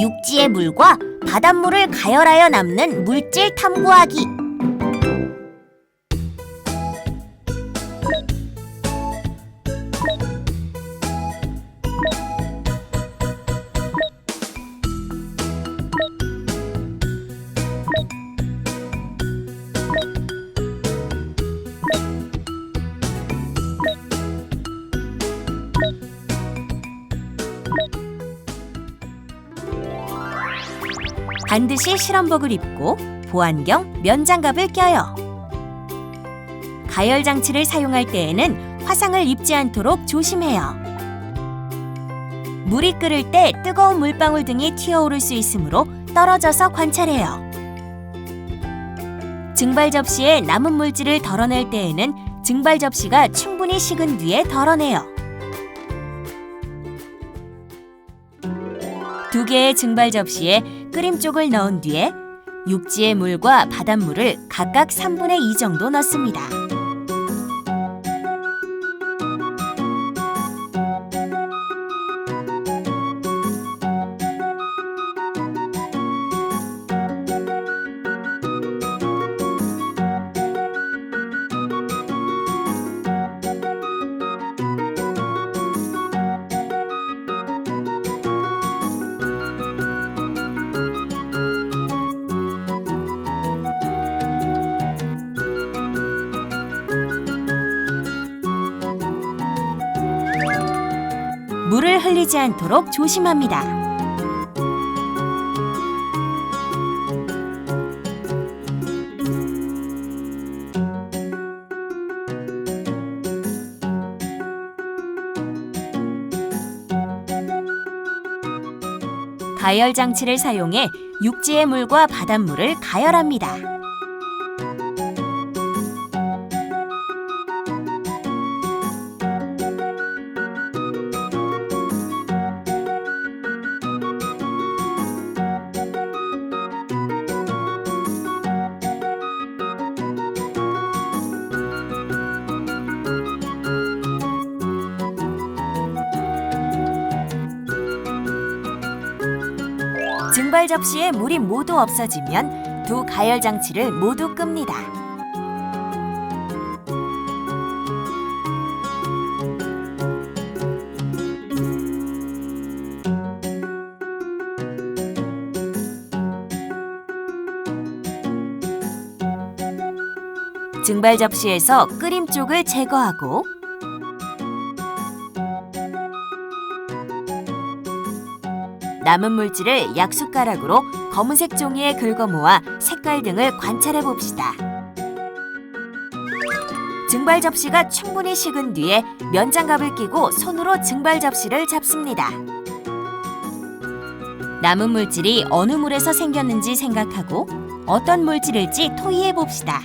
육지의 물과 바닷물을 가열하여 남는 물질 탐구하기. 반드시 실험복을 입고 보안경 면장갑을 껴요. 가열 장치를 사용할 때에는 화상을 입지 않도록 조심해요. 물이 끓을 때 뜨거운 물방울 등이 튀어오를 수 있으므로 떨어져서 관찰해요. 증발 접시에 남은 물질을 덜어낼 때에는 증발 접시가 충분히 식은 뒤에 덜어내요. 두 개의 증발 접시에 끓임 쪽을 넣은 뒤에 육지의 물과 바닷물을 각각 3분의 2 정도 넣습니다. 물을 흘리지 않도록 조심합니다. 가열 장치를 사용해 육지의 물과 바닷물을 가열합니다. 증발 접시에 물이 모두 없어지면 두 가열 장치를 모두 끕니다. 증발 접시에서 끓임 쪽을 제거하고 남은 물질을 약숟가락으로 검은색 종이에 긁어 모아 색깔 등을 관찰해 봅시다. 증발 접시가 충분히 식은 뒤에 면장갑을 끼고 손으로 증발 접시를 잡습니다. 남은 물질이 어느 물에서 생겼는지 생각하고 어떤 물질일지 토의해 봅시다.